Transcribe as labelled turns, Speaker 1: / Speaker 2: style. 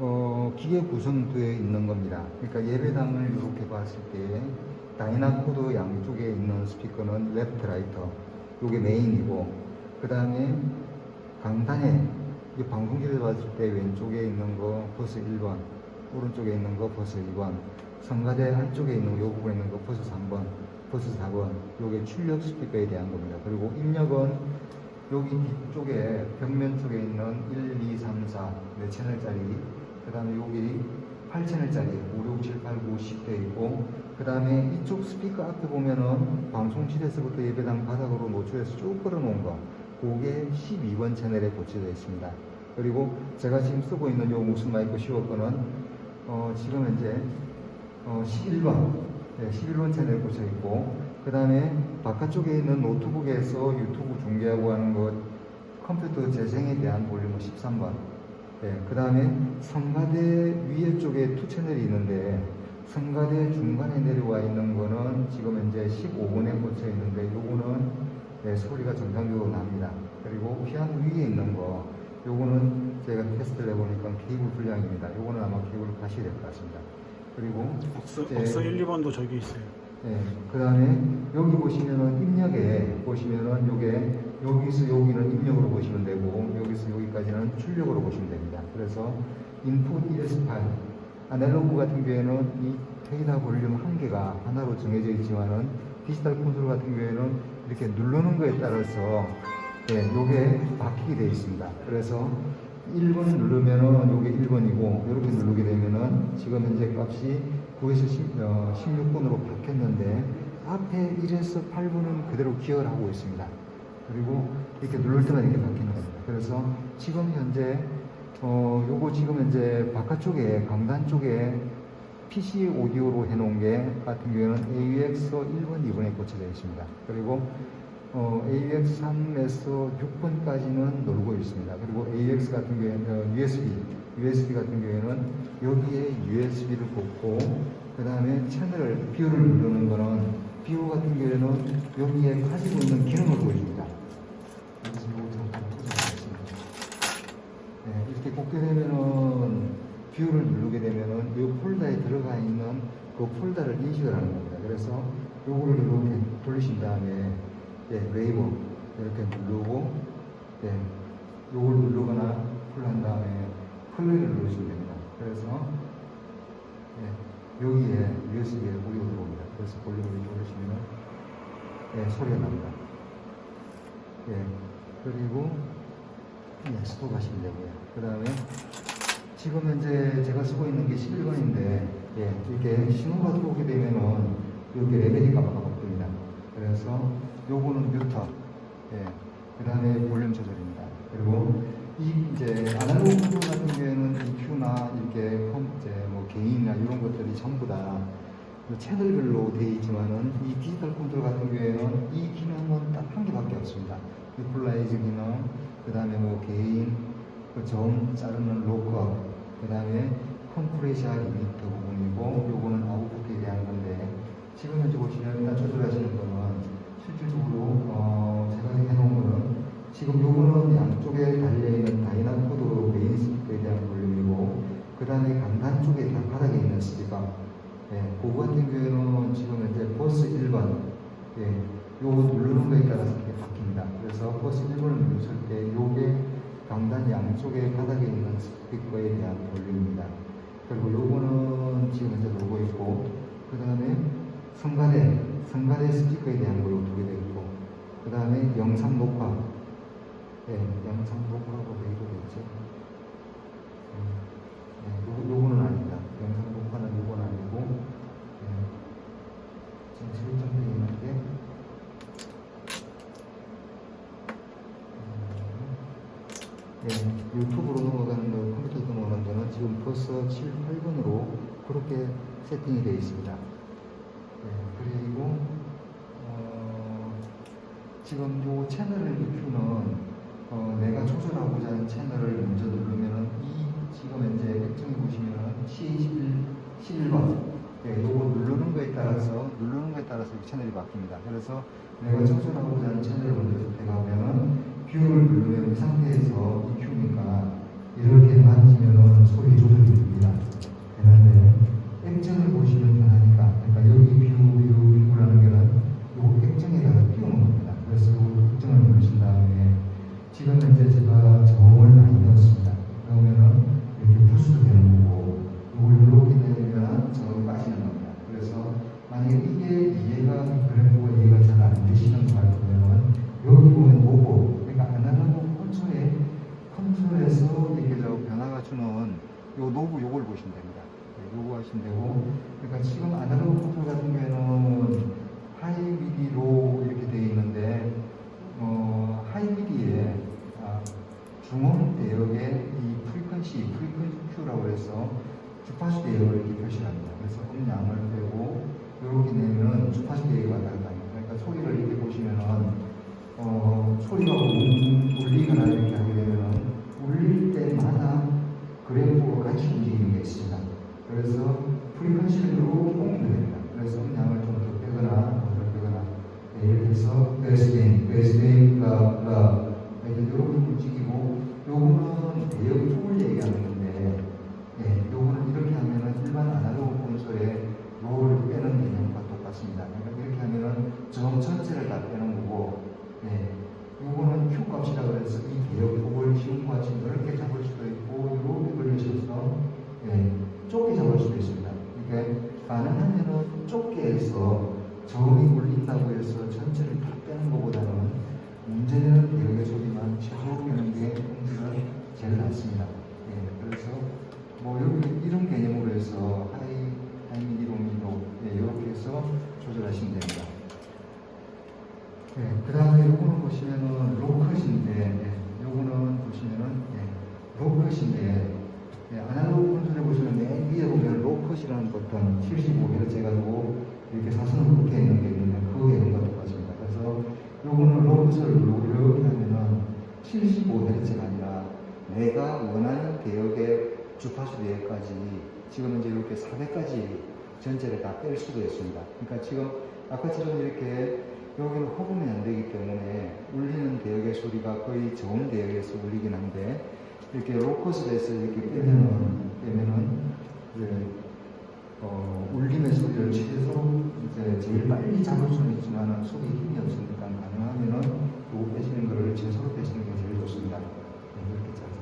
Speaker 1: 어, 기계 구성되어 있는 겁니다. 그러니까 예배당을 이렇게 봤을 때 다이나 코드 양쪽에 있는 스피커는 레프트 라이터, 요게 메인이고 그 다음에 강단에 이 방송실에 봤을 때 왼쪽에 있는 거 버스 1번, 오른쪽에 있는 거 버스 2번, 성가대 안쪽에 있는 요 부분에 있는 거 버스 3번, 버스 4번, 요게 출력 스피커에 대한 겁니다. 그리고 입력은 여기 뒤쪽에 벽면 쪽에 있는 1, 2, 3, 4, 네 채널짜리, 그 다음에 여기 8 채널짜리 5, 6, 7, 8, 9, 10 되어 있고, 그 다음에 이쪽 스피커 앞에 보면은 방송실에서부터 예배당 바닥으로 노출해서 쭉 끌어놓은 거, 그게 12번 채널에 고치되어 있습니다. 그리고 제가 지금 쓰고 있는 요 무슨 마이크 시워 거는, 어, 지금 현재 어, 11번, 네, 11번 채널 꽂혀 있고, 그 다음에 바깥쪽에 있는 노트북에서 유튜브 중계하고 하는 것, 컴퓨터 재생에 대한 볼륨은 13번. 네, 그 다음에 성가대 위에 쪽에 투 채널이 있는데, 성가대 중간에 내려와 있는 거는 지금 현재 15번에 꽂혀 있는데, 요거는 네, 소리가 정상적으로 납니다. 그리고 피아노 위에 있는 거, 요거는 제가 테스트를 해보니까 케이블 불량입니다. 요거는 아마 케이블 가셔야 될 것 같습니다. 그리고
Speaker 2: 박스,
Speaker 1: 네.
Speaker 2: 박스 1, 2번도 저기 있어요.
Speaker 1: 네, 그 다음에 여기 보시면은 입력에 보시면은 요게 여기서 여기는 입력으로 보시면 되고 여기서 여기까지는 출력으로 보시면 됩니다. 그래서 인풋 1에서 8 아날로그 같은 경우에는 이 페이다 볼륨 한 개가 하나로 정해져 있지만은 디지털 콘솔 같은 경우에는 이렇게 누르는 거에 따라서 네, 요게 바뀌게 되어 있습니다. 그래서 1번 누르면은 요게 1번이고 이렇게 누르게 되면은 지금 현재 값이 9에서 10, 어, 16번으로 바뀌었는데 앞에 1에서 8번은 그대로 기억을 하고 있습니다. 그리고 이렇게 누를 때만 이렇게 바뀌는 겁니다. 그래서 지금 현재 어 요거 지금 현재 바깥쪽에 강단 쪽에 PC 오디오로 해놓은 게 같은 경우에는 AUX 1번, 2번에 꽂혀져 있습니다. 그리고 어, AUX 3에서 6번까지는 놀고 있습니다. 그리고 AUX 같은 경우에는 어, USB, USB 같은 경우에는 여기에 USB를 꽂고 그 다음에 채널을 뷰를 누르는 거는 뷰 같은 경우에는 여기에 가지고 있는 기능을 보여줍니다. 그래서 이거 잠깐 꽂아보겠습니다. 꽂게 되면은 뷰를 누르게 되면은 이 폴더에 들어가 있는 그 폴더를 인식을 하는 겁니다. 그래서 요거를 이렇게 돌리신 다음에 네, 웨이브 이렇게 누르고 네, 요걸 누르거나 풀한 다음에 플레이를 누르시면 됩니다. 그래서 네, 여기에 USB에 오디오 들어옵니다. 그래서 볼륨을 누르시면 네, 소리가 납니다. 예, 그리고 예, 스톱 하시면 되고요. 그 다음에 지금 현재 제가 쓰고 있는 게 11번인데 예, 이렇게 신호가 들어오게 되면은 여기 레벨이 깜빡합니다. 그래서 요거는 뮤터, 예, 그 다음에 볼륨 조절입니다. 그리고 이 이제 아날로그 같은 경우에는 EQ나 이렇게 컴, 이제 뭐 개인이나 이런 것들이 전부 다그 채널별로 되어 있지만은 이 디지털 컨트롤 같은 경우에는 이 기능은 딱 한 개밖에 없습니다. 이퀄라이즈 기능, 그 다음에 뭐 개인, 그점 자르는 로커, 그 다음에 컴프레셔 리미터 부분이고 요거는 아웃풋에 대한 건데 지금 현재 보시면 일단 조절하시는 거는 실질적으로 어 제가 해놓은 거는 지금 요거는 양쪽에 달려있는 다이나코드 메인 스피커에 대한 볼륨이고 그 다음에 강단 쪽에 다 바닥에 있는 스피커 예, 그거 같은 경우에는 지금 현재 버스 1번, 예, 요거 누르는 거에 따라서 이렇게 바뀝니다. 그래서 버스 1번을 누르실 때 요게 강단 양쪽에 바닥에 있는 스피커에 대한 볼륨입니다. 그리고 요거는 지금 현재 놀고 있고, 그 다음에 성가대, 성가대 스피커에 대한 걸로 두개 되어 있고, 그 다음에 영상 녹화, 예, 영상 녹화라고 왜 이러겠죠? 음, 예, 요, 요거는 아닙니다. 영상 녹화는 요건 아니고, 예, 지금 설정되어 있는데, 음, 예, 유튜브로 넘어가는 거, 컴퓨터 넘어가는 거는 지금 벌써 7, 8번으로 그렇게 세팅이 되어 있습니다. 예, 그리고, 어, 지금 요 채널을 EQ는 어, 내가 조절하고자 하는 채널을 먼저 누르면은 이 지금 현재 액정에 보시면은 C11, 11번 예, 요거 누르는 거에 따라서 누르는 거에 따라서 이 채널이 바뀝니다. 그래서 내가 조절하고자 하는 채널을 먼저 선택하면은 큐를 누른 상태에서 이 큐니까 이렇게 만지면 소리 조절이 됩니다. 그런데 액정을 보시면 변하죠. 요걸 보시면 됩니다. 네, 요거 하시면 되고, 그러니까 지금 아날로그 컨트롤 같은 경우에는 하이 미디 로 이렇게 되어 있는데, 어, 하이 미디에 아, 중원 대역의 이 프리퀀시, 프리퀀시 Q라고 해서 주파수 대역을 이렇게 표시합니다. 그래서 음량을 빼고 이렇게 내면 주파수 대역이 왔다 갔다 합니다. 그러니까 소리를 이렇게 보시면은 어, 소리가 울- 울리거나 이렇게 하게 되면은 울릴 때마다 그래프가 같이 움직이는 게 있습니다. 그래서 프리퀀시를 옮기면 됩니다. 그래서 음량을 좀 더 빼거나 더 빼거나 네, 이렇게 해서 베스트인, 베스트인가 이렇게 이렇게 움직이고 요거는 대역 쪽을 얘기하는 건데 예, 요거는 이렇게 하면은 일반 아날로그 콘솔에 롤을 빼는 개념과 똑같습니다. 그러니까 이렇게 하면은 점 전체를 다 빼는 거고 예, 요거는 Q 값이라 그래서 이 대역 폭을 지금과 같이 넓게 잡을 수도 있고 이렇게 걸리셔서 예, 좁게 잡을 수도 있습니다. 그러니까 가능하면은 좁게 해서 울린다고 해서 전체를 다 빼는 것보다는 문제는 대역의 소리만 최소 게 공지가 제일 낫습니다. 예, 그래서 뭐 이렇게 이런 개념으로 해서 하이 하이 미디 로미도 예, 이렇게 해서 조절하시면 됩니다. 예, 그 다음에 요거는 보시면은 로컷인데, 예, 요거는 보시면은, 예, 로컷인데, 예, 아날로그 콘솔에 보시면 맨 위에 보면 로컷이라는 버튼 75Hz 해가지고 이렇게 사선으로 붙어 있는 게 있는데, 그 개념과 똑같습니다. 그래서 요거는 로컷을 누르고 이렇게 하면은 75Hz가 아니라 내가 원하는 대역의 주파수 대역까지 지금 이제 이렇게 400까지 전체를 다 뺄 수도 있습니다. 그러니까 지금 아까처럼 이렇게 여기는 허브면 안 되기 때문에 울리는 대역의 소리가 거의 저음 대역에서 울리긴 한데 이렇게 해서 이렇게 빼면은 빼면은 어, 울림의 소리를 최소 이제 제일 빨리 잡을 수는 있지만 속에 힘이 없으니까 가능하면은 요거 빼시는 거를 최소로 빼시는 게 제일 좋습니다. 네, 짜서